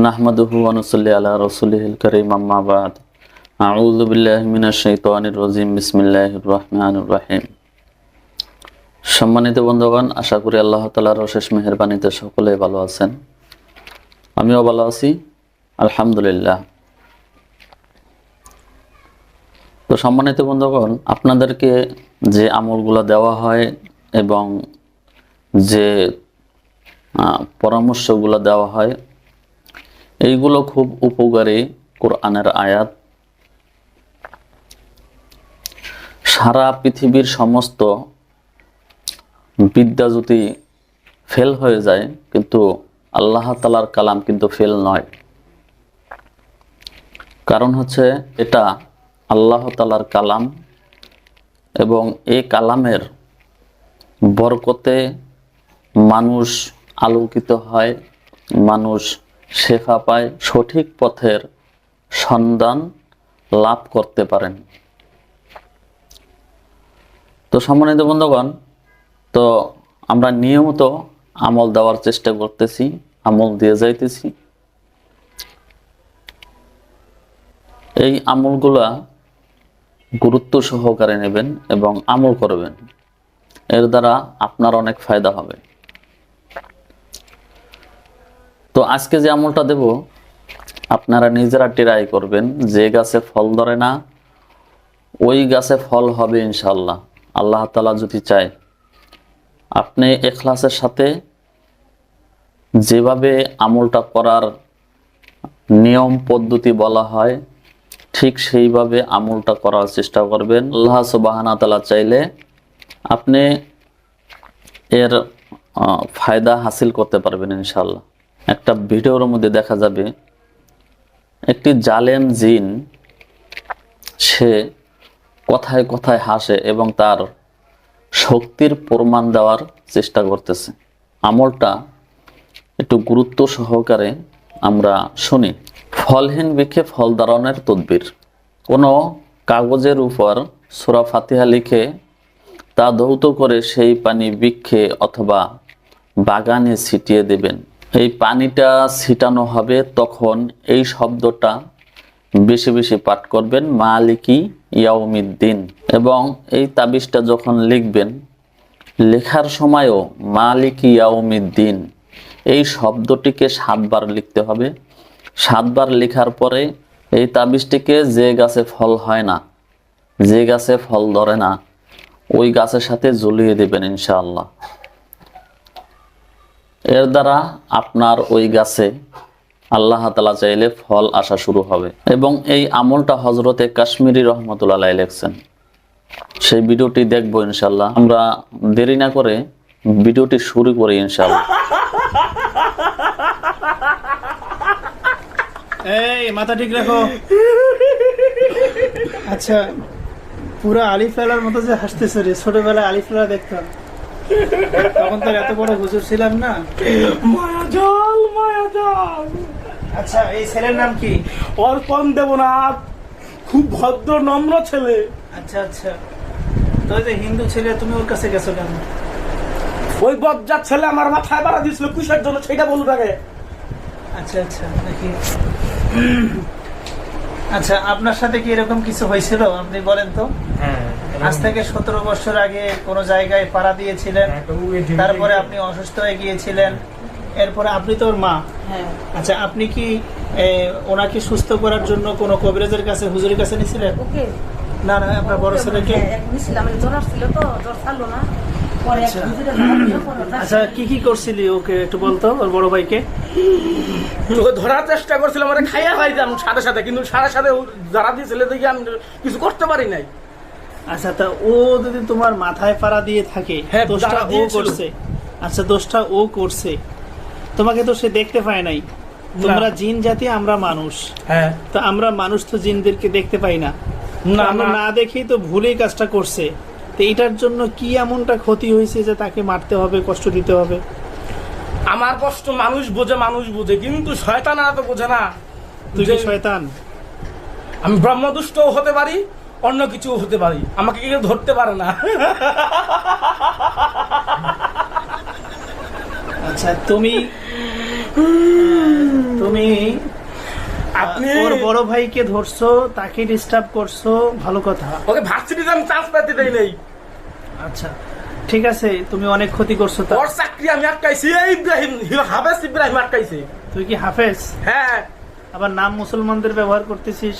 নাহমাদুহু অনুসল্লি আলা রসুলিহিল করিম আম্মাবাদ আউযু বিল্লাহি মিনাশ শাইতানির রাজিম, বিসমিল্লাহির রহমানির রহিম। সম্মানিত বন্ধুগণ, আশা করি আল্লাহ তাআলার অশেষ মেহেরবানিতে সকলে ভালো আছেন। আমিও ভালো আছি, আলহামদুলিল্লাহ। তো সম্মানিত বন্ধুগণ, আপনাদেরকে যে আমলগুলো দেওয়া হয় এবং যে পরামর্শগুলো দেওয়া হয় এইগুলো খুব উপকারী কোরআনের আয়াত। সারা পৃথিবীর সমস্ত বিদ্যা যদি ফেল হয়ে যায়, কিন্তু আল্লাহ তালার কালাম কিন্তু ফেল নয়। কারণ হচ্ছে এটা আল্লাহ তালার কালাম এবং এই কালামের বরকতে মানুষ আলোকিত হয়, মানুষ শেফা পায় সঠিক পথের সন্ধান লাভ করতে পারেন। তো সম্মানিত বন্ধুগণ, তো আমরা নিয়মিত আমল দেওয়ার চেষ্টা করতেছি, আমল দিয়ে যাইতেছি। এই আমলগুলা গুরুত্ব সহকারে নেবেন এবং আমল করবেন। এর দ্বারা আপনার অনেক ফায়দা হবে। তো আজকে যে আমলটা দেব, আপনারা নিজেরা ট্রাই করবেন, যে গাছে ফল ধরে না, ওই গাছে ফল হবে ইনশাল্লাহ আল্লাহ তালা যদি চায়, আপনি এখলাসের সাথে যেভাবে আমলটা করার নিয়ম পদ্ধতি বলা হয়, ঠিক সেইভাবে আমলটা করার চেষ্টা করবেন। আল্লাহ সুবাহানা তালা চাইলে আপনি এর ফায়দা হাসিল করতে পারবেন ইনশাল্লাহ একটা ভিডিওর মধ্যে দেখা যাবে, একটি জালেম জিন, সে কথায় কথায় হাসে এবং তার শক্তির প্রমাণ দেওয়ার চেষ্টা করতেছে। আমলটা একটু গুরুত্ব সহকারে আমরা শুনি। ফলহীন বৃক্ষে ফল ধারণের তদবির। কোনো কাগজের উপর সোরা ফাতিহা লিখে তা ধৌত করে সেই পানি বৃক্ষে অথবা বাগানে ছিটিয়ে দেবেন। এই পানিটা ছিটানো হবে, তখন এই শব্দটা বেশি বেশি পাঠ করবেন, মালিকি ইয়াউমিদ্দিন। এবং এই তাবিজটা যখন লিখবেন, লেখার সময়ও মালিকি ইয়াউমিদ্দিন। এই শব্দটিকে সাতবার লিখতে হবে। সাতবার লেখার পরে এই তাবিজটিকে যে গাছে ফল হয় না, যে গাছে ফল ধরে না, ওই গাছের সাথে ঝুলিয়ে দেবেন ইনশাআল্লাহ। এর দ্বারা আপনার ওই গাছে আল্লাহ তালা চাইলে ফল আসা শুরু হবে। এবং এই আমলটা হজরতে কাশ্মীরি রহমতুল্লাহ লেখছেন। সেই ভিডিওটি দেখব ইনশাল্লাহ আমরা দেরি না করে ভিডিওটি শুরু করি ইনশাল্লাহ এই, মাথা ঠিক রাখো। আচ্ছা পুরো আলিফ লালার মতো যে হাসতেছে রে, ছোটবেলায় আলিফ লালা দেখতাম। তখন তো এত বড় হুজুর ছিলাম না। মায়াজাল মায়াজাল। আচ্ছা এই ছেলের নাম কি? অর্পণ দেবনাথ খুব ভদ্র নম্র ছেলে। আচ্ছা আচ্ছা। তো ওই যে হিন্দু ছেলে তুমি ওর কাছে গেছো কেন? ওই বজ্জার ছেলে আমার মাথায় বাড়া দিয়েছিল কিসের জন্য সেটা বলুন আগে। আচ্ছা আচ্ছা দেখি। আচ্ছা আপনার সাথে কি এরকম কিছু হয়েছিল? আপনি বলেন তো। আজ থেকে সতেরো বছর আগে কোন জায়গায় পাড়া দিয়েছিলেন তারপরে আপনি অসুস্থ হয়ে গিয়েছিলেন এরপরে আপনি তো ওর মা। হ্যাঁ। আচ্ছা আপনি কি ওনাকে সুস্থ করার জন্য কোনো কবিরাজের কাছে হুজুরের কাছে নিয়েছিলেন? না না আপনার বড় ছেলেকে? হ্যাঁ, এক মিছিল আমি জ্বর আসছিল তো জ্বর ছাড়লো না। পরে এক আচ্ছা। আচ্ছা কি কি করছিলি ওকে একটু বলতো ওর বড় ভাইকে? ধরার চেষ্টা করছিলাম মানে খাইয়া খাইতাম সাথে সাথে কিন্তু সাথে সাথে যারা দিয়েছিল দেখি আমি কিছু করতে পারি নাই। আচ্ছা তা ও যদি তোমার মাথায় পাড়া দিয়ে থাকে হ্যাঁ, দোষটা ও করছে। আচ্ছা দোষটা ও করছে। তোমাকে তো সে দেখতে পায় নাই। তোমরা জিন জাতি আমরা মানুষ। হ্যাঁ। তো আমরা মানুষ তো জিনদেরকে দেখতে পাই না। না, আমরা না। দেখেই তো ভুলেই কাজটা করছে। তো এটার জন্য কি এমনটা ক্ষতি হয়েছে যে তাকে মারতে হবে কষ্ট দিতে হবে? আমার কষ্ট মানুষ বোঝে মানুষ বোঝে কিন্তু শয়তান আর তো বোঝে না। তুই শয়তান? আমি ব্রহ্মদুষ্টও হতে পারি অন্য কিছু হতে পারি। আমাকে কেউ ধরতে পারে না। আচ্ছা তুমি তুমি বড় ভাইকে ধরছো তাকে ডিস্টার্ব করছ ভালো কথা। ওকে ভার্সিটিতে আমি চান্স পাইতে দেই নাই। আচ্ছা ঠিক আছে তুমি অনেক ক্ষতি করছ তা ওর চাকরি আমি আটকাইছি। এই ইব্রাহিম হাবেস ইব্রাহিম আটকাইছে। তুই কি হাফেজ? হ্যাঁ। আবার নাম মুসলমানদের ব্যবহার করতেছিস?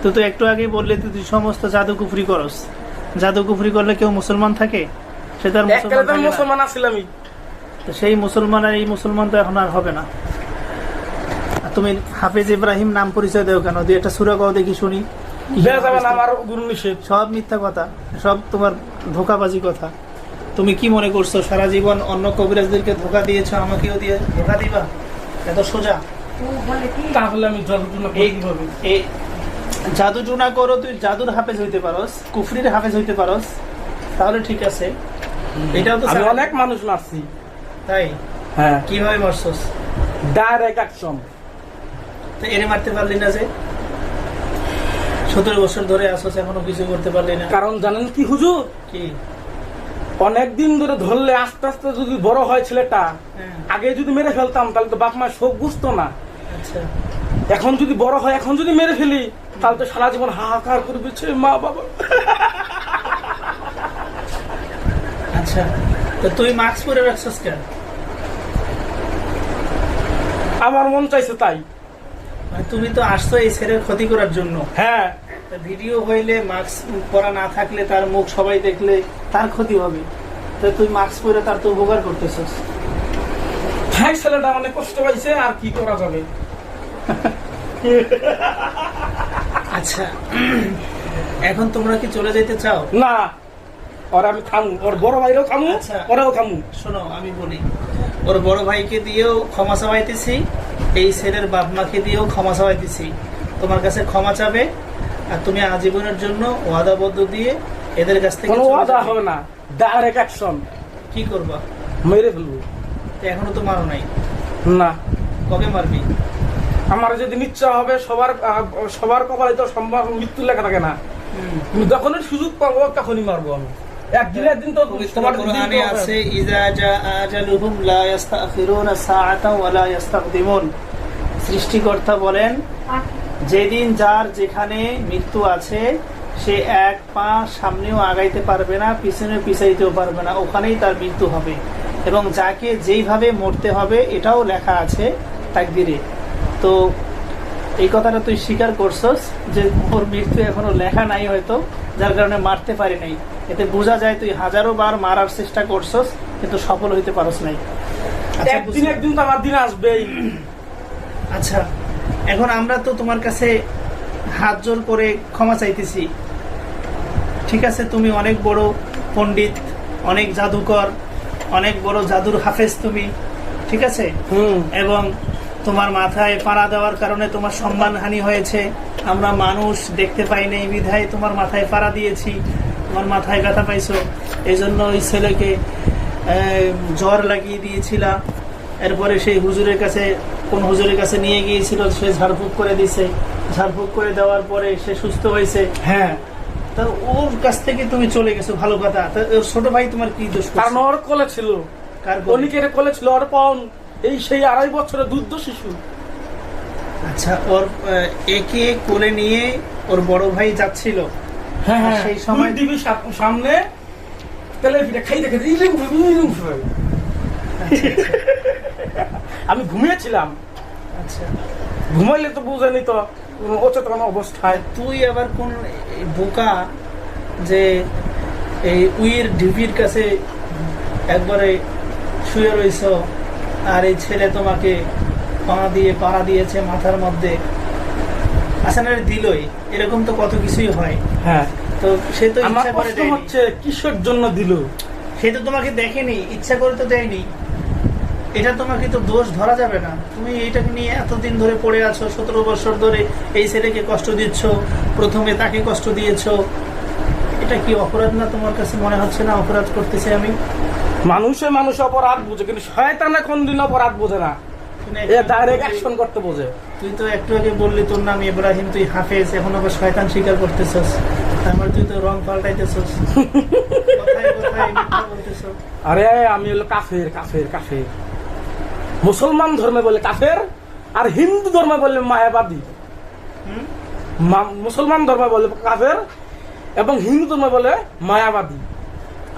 তুই তো একটু আগেই বললি তুই তুই সমস্ত জাদু কুফরি করস। জাদু কুফরি করলে কেউ মুসলমান থাকে? সে তার মুসলমান আমি তো সেই মুসলমান আর এই মুসলমান তো এখন আর হবে না। তুমি হাফেজ ইব্রাহিম নাম পরিচয় দেও কেন? দিয়ে একটা সুরা গাও দেখি শুনি। কি দেয়া যাবে না আমার গুরু নিষেধ। সব মিথ্যা কথা সব তোমার ধোকাবাজি কথা। তুমি কি মনে করছ সারা জীবন অন্য কবিরাজদেরকে ধোকা দিয়েছ আমাকেও দিয়ে ধোকা দিবা? এত সোজা। তাহলে আমি যতটুকু এই এই জাদু টুনা করো তুই জাদুর হাফেজ হইতে পারস কুফরির হাফেজ হইতে পারস তাহলে ঠিক আছে। এটাও তো আমি অনেক মানুষ মারছি। তাই? হ্যাঁ। কীভাবে মারছস? ডাইরেক্ট অ্যাকশন তো এরে মারতে পারলি না যে? সতেরো বছর ধরে আসছ এখনও কিছু করতে পারলি না। কারণ জানেন কি হুজুর? কি? অনেক দিন ধরে ধরলে আস্তে আস্তে যদি বড় হয় ছেলেটা হ্যাঁ, আগে যদি মেরে ফেলতাম তাহলে তো বাপ মা শোক বুঝতো না। আচ্ছা। এখন যদি বড় হয় এখন যদি মেরে ফেলি তাহলে তো সারা জীবন হাহাকার করবে মা বাবা। আচ্ছা তো তুই মাস্ক পরে রাখছস কেন? আমার মন চাইছে তাই। মানে তুমি তো আসছো এই ছেলের ক্ষতি করার জন্য। হ্যাঁ। ভিডিও হইলে মাস্ক পরা না থাকলে তার মুখ সবাই দেখলে তার ক্ষতি হবে। তো তুই মাস্ক পরে তার তো উপকার করতেছস। ভাই ছেলেটা অনেক কষ্ট পাইছে আর কি করা যাবে? আচ্ছা এখন তোমরা কি চলে যেতে চাও? না ওর আমি খামু ওর বড় ভাইরাও খামু আচ্ছা। ওরাও খামু শোনো আমি বলি ওর বড় ভাইকে দিয়েও ক্ষমা চাওয়াইতেছি এই ছেলের বাপ মাকে দিয়েও ক্ষমা চাওয়াইতেছি। তোমার কাছে ক্ষমা চাবে আর তুমি আজীবনের জন্য ওয়াদাবদ্ধ দিয়ে এদের কাছ থেকে কোনো ওয়াদা হবে না। Direct action. কি করবা? মেরে ফেলব। তো এখনও তো মারো নাই। না। কবে মারবি? আমার যদি ইচ্ছা হবে সবার সবার কপালে তো সম্ভব মৃত্যু লেখা থাকে না। যখনই সুযোগ পাবো তখনই মারবো আমি। একদিন একদিন তো তোমার কোরআনে দিন তো আছে ইজা জা আজালুহুম লা ইস্তাখিরুনা সাআতাও ওয়া লা ইস্তাকদিমুন সৃষ্টিকর্তা বলেন যেদিন যার যেখানে মৃত্যু আছে সে এক পা সামনেও আগাইতে পারবে না পিছনে পিছাইতেও পারবে না। ওখানেই তার মৃত্যু হবে। এবং যাকে যেইভাবে মরতে হবে এটাও লেখা আছে তাকদিরে। তো এই কথাটা তুই স্বীকার করছস যে ওর মৃত্যু এখনও লেখা নাই হয়তো যার কারণে মারতে পারি নাই। এতে বোঝা যায় তুই হাজারো বার মারার চেষ্টা করছস কিন্তু সফল হইতে পারস নাই। আচ্ছা, একদিন একদিন তো আমার দিন আসবেই। আচ্ছা এখন আমরা তো তোমার কাছে হাত জোর করে ক্ষমা চাইতেছি। ঠিক আছে তুমি অনেক বড় পণ্ডিত অনেক জাদুকর অনেক বড় জাদুর হাফেজ তুমি। ঠিক আছে? হুম। এবং তোমার মাথায় পাড়া দেওয়ার কারণে তোমার সম্মানহানি হয়েছে। আমরা মানুষ দেখতে পাই নাই বিধায় তোমার মাথায় পাড়া দিয়েছি। তোমার মাথায় ব্যথা পাইছো। এই জন্য ওই ছেলেকে জ্বর লাগিয়ে দিয়েছিলাম এরপরে সেই হুজুরের কাছে কোন হুজুরের কাছে নিয়ে গিয়েছিল সে ঝাড়ফুঁক করে দিছে। ঝাড়ফুঁক করে দেওয়ার পরে সে সুস্থ হয়েছে। হ্যাঁ। তা ওর কাছ থেকে তুমি চলে গেছো ভালো কথা। তা ওর ছোট ভাই তোমার কি দোষ কারণ ওর কোলে ছিল। কার? অনিকের কোলে ছিল ওর পাউন এই সেই আড়াই বছরের দুধ শিশু। আচ্ছা ওর একে কোলে নিয়ে ওর বড় ভাই যাচ্ছিল। হ্যাঁ আর সেই সময়- দিবি সামনে তেলে পিঠা খাই দেখে। আমি ঘুমিয়েছিলাম। আচ্ছা। ঘুমাইলে তো বুঝেনি তো অচেতন অবস্থায়। তুই আবার কোন বোকা যে এই উইয়ের ঢিপির কাছে একবারে শুয়ে রইছ? আর এই ছেলে তোমাকে পা দিয়ে পাড়া দিয়েছে মাথার মধ্যে। না দিলই এরকম তো কত কিছুই হয়। হ্যাঁ। তো সে তো ইচ্ছা করে দেয়নি। হচ্ছে কিসের জন্য দিল? সে তো তোমাকে দেখেনি ইচ্ছা করে তো দেয়নি। এটা তোমাকে তো দোষ ধরা যাবে না। তুমি এইটাকে নিয়ে এতদিন ধরে পড়ে আছো সতেরো বছর ধরে এই ছেলেকে কষ্ট দিচ্ছ প্রথমে তাকে কষ্ট দিয়েছ। এটা কি অপরাধ না তোমার কাছে মনে হচ্ছে না অপরাধ করতেছে আমি? মানুষে মানুষ অপরাধ বুঝে কিন্তু শয়তানে কোনদিন অপরাধ বোঝে না। এ ডাইরেক্ট অ্যাকশন করতে বোঝে। তুই তো একটু আগে বললি তোর নাম ইব্রাহিম তুই হাফেজ এখন আবার শয়তান স্বীকার করতেছস। আমার তুই তো রং পাল্টাইতেছস। আরে আমি হলো কাফের কাফের কাফের। মুসলমান ধর্মে বলে কাফের আর হিন্দু ধর্মে বলে মায়াবাদী। মুসলমান ধর্মে বলে কাফের এবং হিন্দু ধর্মে বলে মায়াবাদী।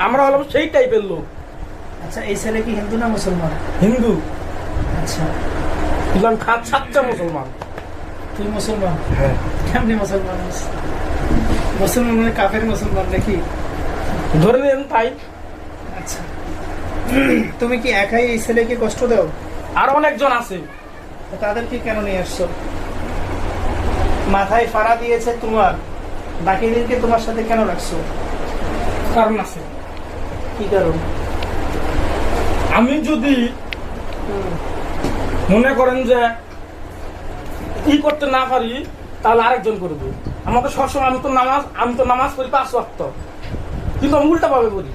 আমরা হলাম সেই টাইপের লোক। আচ্ছা এই ছেলে কি হিন্দু না মুসলমান? হিন্দু। আচ্ছা। ইসলাম খাত সাতটা মুসলমান। তুই মুসলমান? হ্যাঁ। কেমনি মুসলমান? মুসলমান মানে কাফের মুসলমান নাকি? ধরে নিন তাই আচ্ছা। তুমি কি একাই এই ছেলেকে কষ্ট দাও? আর অনেকজন আছে। তাদেরকে কেন নিয়ে আসছো? মাথায় ফাড়া দিয়েছে তোমার। বাকিদেরকে তোমার সাথে কেন রাখছো? কারণ আছে। কি কারণ? আমি যদি মনে করেন যে ই করতে না পারি, তাহলে আরেকজন করবে আমাকে সবসময় আমি তো নামাজ, আমি তো নামাজ পড়ি পাঁচ ওয়াক্ত। কিন্তু আমি উল্টা ভাবে পড়ি।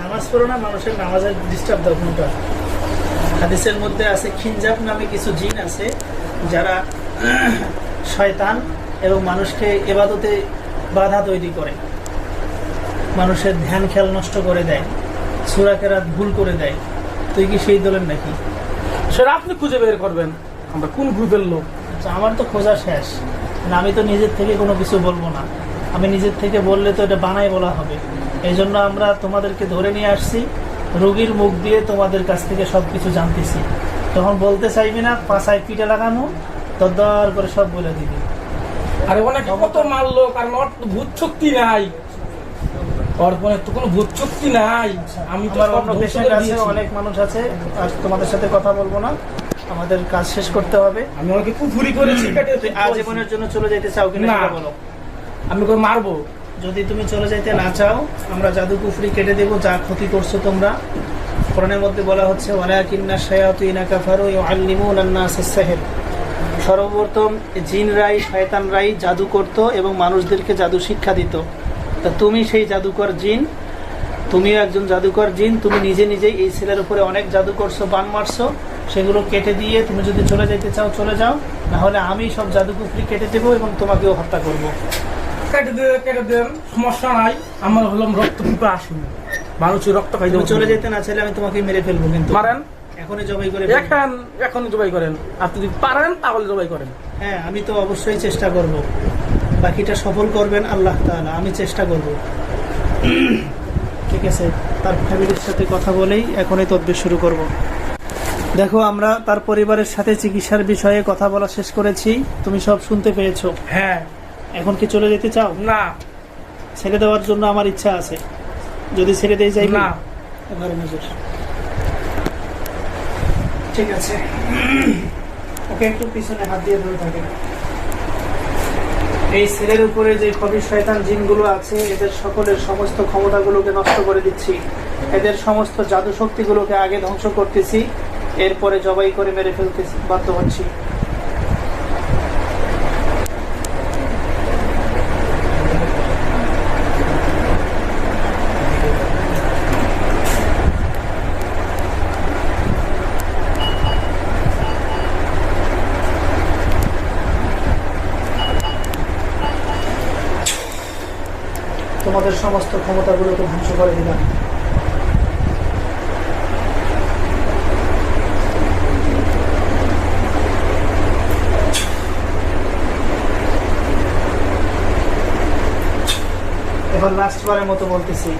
নামাজ পড়ো না, মানুষের নামাজের ডিস্টার্ব দাও কোনটা? হাদিসের মধ্যে আছে, খিনজাব নামে কিছু জিন আছে, যারা শয়তান এবং মানুষকে এবাদতে বাধা তৈরি করে। মানুষের ধ্যান খেয়াল নষ্ট করে দেয়। সুরাকেরাত ভুল করে দেয়। তুই কি সেই দলের নাকি? সেটা আপনি খুঁজে বের করবেন। আমরা কোন গ্রুপের লোক? আচ্ছা, আমার তো খোঁজা শেষ। না, আমি তো নিজের থেকে কোনো কিছু বলব না। আমি নিজের থেকে বললে তো এটা বানাই বলা হবে। এই জন্য আমরা তোমাদেরকে ধরে নিয়ে আসছি। রোগীর মুখ দিয়ে তোমাদের কাছ থেকে সব কিছু জানতেছি। তখন বলতে চাইবি না পাশায় পিঠে লাগানো দর করে সব বলে দিবি। আরে অনেক কত মারলো? কারণ ভূত শক্তি নাই। তো কোনো ভূত শক্তি নাই। আমি তো করে। অনেক মানুষ আছে আর তোমাদের সাথে কথা বলব না। আমাদের কাজ শেষ করতে হবে। আমি ওকে করেছি। কেটে তুই আজীবনের জন্য চলে যেতে চাও কিনা না। বলো। আমি ওকে মারবো। যদি তুমি চলে যাইতে না চাও আমরা জাদু কুফরি কেটে দেবো যা ক্ষতি করছ তোমরা। কোরআনের মধ্যে বলা হচ্ছে ওয়ালাকিন্না শায়াতিনা কাফারু ইউআল্লিমুনা আন-নাস আস-সিহর সর্বপ্রথম জিনরাই শয়তানরাই জাদু করত এবং মানুষদেরকে জাদু শিক্ষা দিত। তা তুমি সেই জাদুকর জিন তুমিও একজন জাদুকর জিন তুমি নিজে নিজেই এই ছেলের উপরে অনেক জাদু করছ বান মারছো সেগুলো কেটে দিয়ে তুমি যদি চলে যেতে চাও চলে যাও না হলে আমি সব জাদু কুফরি কেটে দেবো এবং তোমাকেও হত্যা করব। কেটে দিয়ে কেটে দেন সমস্যা নাই আমার হলাম রক্ত পিপা আসেনি মানুষের রক্ত খাই দেবো চলে যেতে না চাইলে আমি তোমাকে মেরে ফেলব কিন্তু। মারেন। এখনই জবাই করে এখন এখন জবাই করেন। আপনি যদি পারেন তাহলে জবাই করেন। হ্যাঁ আমি তো অবশ্যই চেষ্টা করব। বাকিটা সফল করবেন আল্লাহ তালা আমি চেষ্টা করব। ঠিক আছে তার ফ্যামিলির সাথে কথা বলেই এখনই তদবির শুরু করব। দেখো আমরা তার পরিবারের সাথে চিকিৎসার বিষয়ে কথা বলা শেষ করেছি। তুমি সব শুনতে পেয়েছ। হ্যাঁ। এখন কি চলে যেতে চাও? না। ছেড়ে দেওয়ার জন্য আমার ইচ্ছা আছে। যদি ছেড়ে দিয়ে যাই না। ঘরে নজর। ঠিক আছে। ওকে একটু পিছনে হাত দিয়ে ধরে থাকে এই সেলের উপরে যে কবি শয়তান জিনগুলো আছে, এদের সকলের সমস্ত ক্ষমতাগুলোকে নষ্ট করে দিচ্ছি। এদের সমস্ত জাদু শক্তিগুলোকে আগে ধ্বংস করতেছি, এরপরে জবাই করে মেরে ফেলতেছি, বাধ্য হচ্ছি। তোমাদের সমস্ত ক্ষমতাগুলোকে ধ্বংস করে দিলাম। মতো বলতেছি।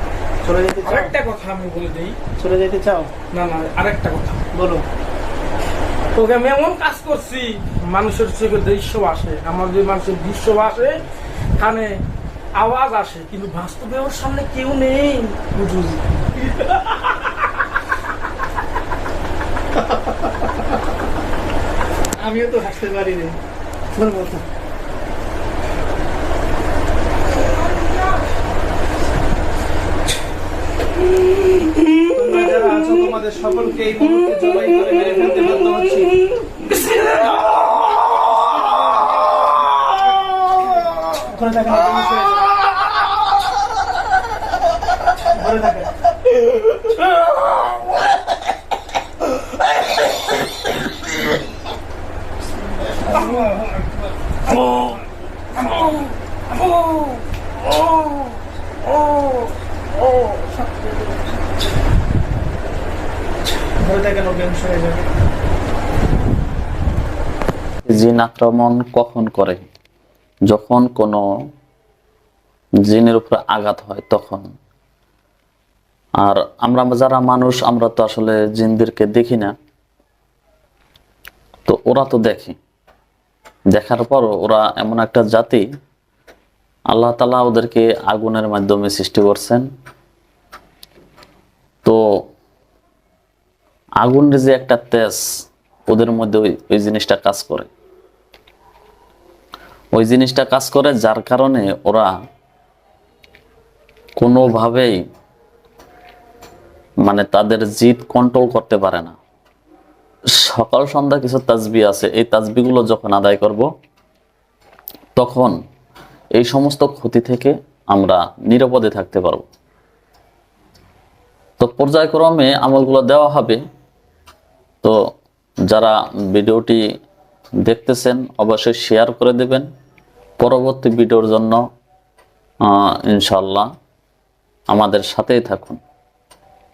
চলে যেতে চাও? আরেকটা কথা আমি বলে দিই। চলে যেতে চাও? না না আরেকটা কথা। বলো। তোকে আমি এমন কাজ করছি মানুষের চোখে দৃশ্য আসে আমার মানুষের দৃশ্য আসে কানে আওয়াজ আসে কিন্তু বাস্তবে ওর সামনে কেউ নেই আমিও তো হাসতে পারি রে তোর মতো। তোমরা যারা আছো তোমাদের সকলকে এই মুহূর্তে জবাই করে মেরে ফেলতে বাধ্য হচ্ছি। থাকেন আপনি শুয়ে যান। ঘরে হয়ে যাবে। জিন আক্রমণ কখন করে? যখন কোনো জিনের উপরে আঘাত হয় তখন। আর আমরা যারা মানুষ, আমরা তো আসলে জিনদেরকে দেখি না। তো ওরা তো দেখে। দেখার পর ওরা এমন একটা জাতি, আল্লাহ তালা ওদেরকে আগুনের মাধ্যমে সৃষ্টি করছেন। তো আগুনের যে একটা তেজ, ওদের মধ্যে ওই ওই জিনিসটা কাজ করে। ওই জিনিসটা কাজ করে যার কারণে ওরা কোনোভাবেই মানে তাদের জিদ কন্ট্রোল করতে পারে না। সকাল, সন্ধ্যা কিছু তাজবি আছে, এই তাজবিগুলো যখন আদায় করব, তখন এই সমস্ত ক্ষতি থেকে আমরা নিরাপদে থাকতে পারব। তো পর্যায়ক্রমে আমলগুলো দেওয়া হবে। তো যারা ভিডিওটি দেখতেছেন, অবশ্যই শেয়ার করে দেবেন। পরবর্তী ভিডিওর জন্য ইনশাল্লাহ আমাদের সাথেই থাকুন।